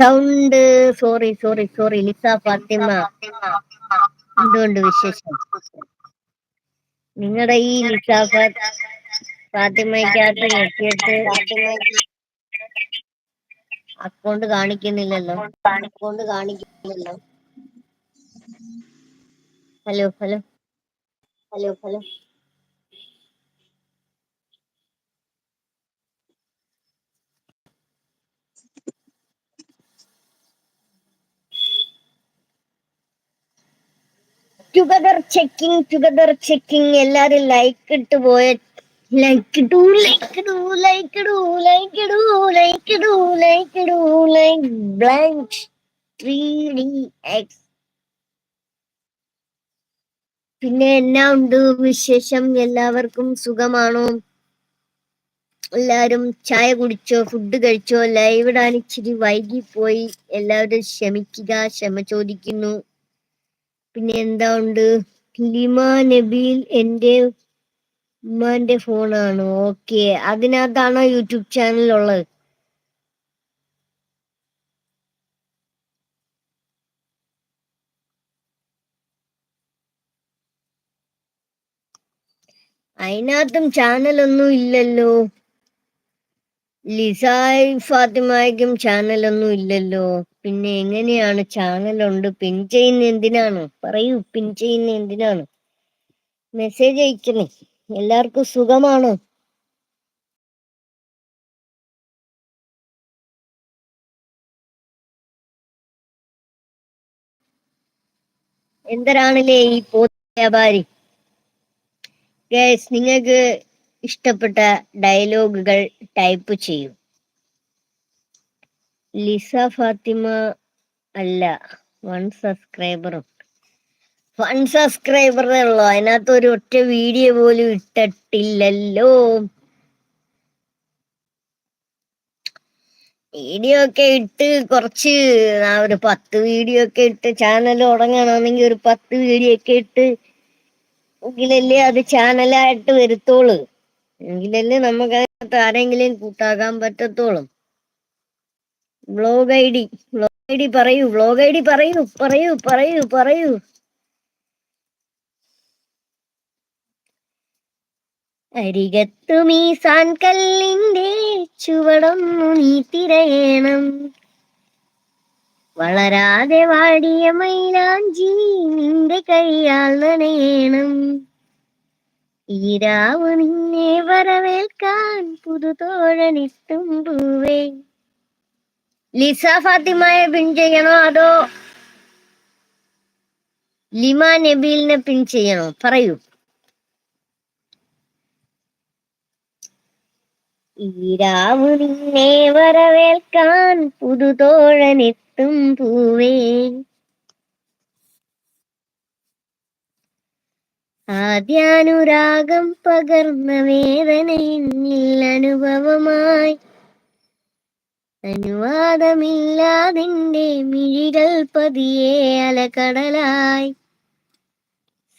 Sound sorry sorry sorry Lisa Fathima എന്തുകൊണ്ട് വിശേഷം? നിങ്ങളുടെ ഈ ലിസ ഫാത്തിമയ്ക്കകത്ത് ഞെട്ടിയിട്ട് അക്കൗണ്ട് കാണിക്കുന്നില്ലല്ലോ account കാണിക്കുന്നില്ലല്ലോ. Hello hello hello hello together checking together checking എല്ലാരും ലൈക്ക് ഇട്ട് പോയ like do like do like do like do like do like do like blank three D X പിന്നെ എന്നാ ഉണ്ട് വിശേഷം? എല്ലാവർക്കും സുഖമാണോ? എല്ലാരും ചായ കുടിച്ചോ ഫുഡ് കഴിച്ചോ? ലൈവ് ഇടാൻ ഇച്ചിരി പോയി എല്ലാവരും ക്ഷമിക്കുക ക്ഷമ ചോദിക്കുന്നു. പിന്നെ എന്താ ഉണ്ട്? ലിമ നബീൽ എന്റെ ഉമ്മാന്റെ ഫോണാണ്. ഓക്കെ. അതിനകത്താണോ യൂട്യൂബ് ചാനൽ ഉള്ളത് അതിനകത്തും ചാനലൊന്നും ഇല്ലല്ലോ. ലിസായ് ചാനൽ ചാനലൊന്നും ഇല്ലല്ലോ. പിന്നെ എങ്ങനെയാണ് ചാനലുണ്ട്? പിൻ ചെയ്യുന്ന എന്തിനാണ്? പറയൂ പിൻ ചെയ്യുന്ന എന്തിനാണ്? മെസ്സേജ് അയക്കണേ. എല്ലാവർക്കും സുഖമാണ്. എന്തരാണല്ലേ ഈ പോത്ത് വ്യാപാരി? നിങ്ങൾക്ക് ഇഷ്ടപ്പെട്ട ഡയലോഗുകൾ ടൈപ്പ് ചെയ്യൂ. ലിസ ഫാത്തിമ അല്ല വൺ സബ്സ്ക്രൈബറും. വൺ സബ്സ്ക്രൈബറേ ഉള്ളൂ. അതിനകത്ത് ഒരു ഒറ്റ വീഡിയോ പോലും ഇട്ടിട്ടില്ലല്ലോ. വീഡിയോ ഒക്കെ ഇട്ട് കുറച്ച് ഒരു പത്ത് വീഡിയോ ഒക്കെ ഇട്ട് ചാനൽ തുടങ്ങണമെങ്കിൽ ഒരു പത്ത് വീഡിയോ ഒക്കെ ഇട്ട് എങ്കിലല്ലേ അത് ചാനലായിട്ട് വരുത്തോളൂ എങ്കിലല്ലേ നമുക്ക് ആരെങ്കിലും കൂട്ടാക്കാൻ പറ്റത്തോളും vlog I D vlog I D പറയൂ വ്ലോഗ് ഐ ഡി പറയൂ പറയൂ പറയൂ പറയൂ. അരികത്തു മീസാൻ കല്ലിന്റെ ചുവടൊന്നു നീ തിരയണം. വളരാതെ വാടിയ മൈലാഞ്ചി നിന്റെ കൈയാൽ നനയണം. ഈരാവ് നിന്നെ വരവേൽക്കാൻ പുതുതോഴനിട്ടും പൂവേ ലിസ ഫാത്തിമയെ പിൻ ചെയ്യണോ? അതോ ലിമ നബീലിനെ പിൻ ചെയ്യണോ? പറയൂ. ഈരാവ് നിന്നെ വരവേൽക്കാൻ പുതുതോഴനെത്തും പൂവേ. ആദ്യാനുരാഗം പകർന്ന വേദനയെന്നിൽ അനുഭവമായി അനുവാദമില്ലാതിന്റെ മിഴികൾ പതിയെ അലകടലായി.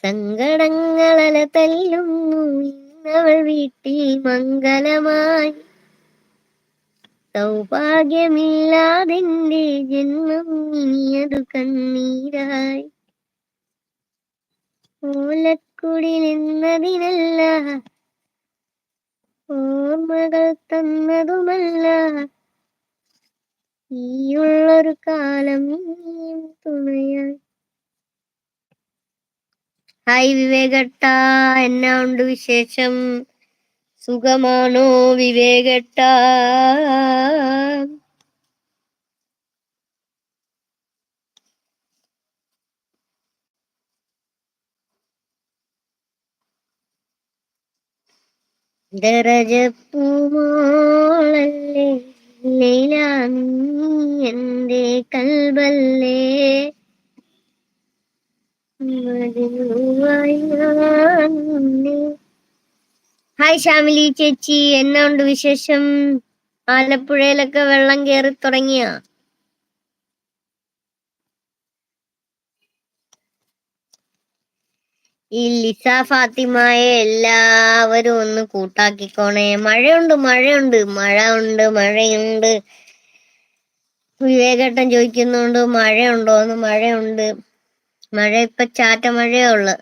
സങ്കടങ്ങളല തല്ലുന്നു ഇന്നവൾ വീട്ടിൽ മംഗലമായി. സൗഭാഗ്യമില്ലാതിന്റെ ജന്മം ഇനിയതു കണ്ണീരായി. ഓലക്കുടിലെന്നതിനല്ല ഓർമ്മകൾ തന്നതുമല്ല ഈയുള്ളൊരു കാലം തുണയായി ഹായ് വിവേകട്ട എന്നാ ഉണ്ട് വിശേഷം? സുഖമാണോ വിവേകട്ട? ദരജപ്പൂമോളല്ലേ ലൈല നീ എന്റെ കൽബല്ലേ ഹായ് ശ്യാമിലി ചേച്ചി എന്നാ ഉണ്ട് വിശേഷം? ആലപ്പുഴയിലൊക്കെ വെള്ളം കയറി തുടങ്ങിയ? ഈ ലിസ ഫാത്തിമയെ എല്ലാവരും ഒന്ന് കൂട്ടാക്കിക്കോണേ. മഴയുണ്ട് മഴയുണ്ട് മഴ ഉണ്ട് മഴയുണ്ട്. വിവേകേട്ടൻ ചോദിക്കുന്നുണ്ട് മഴയുണ്ടോ എന്ന്? മഴയുണ്ട്. മഴ ഇപ്പൊ ചാറ്റ മഴയേ ഉള്ളു.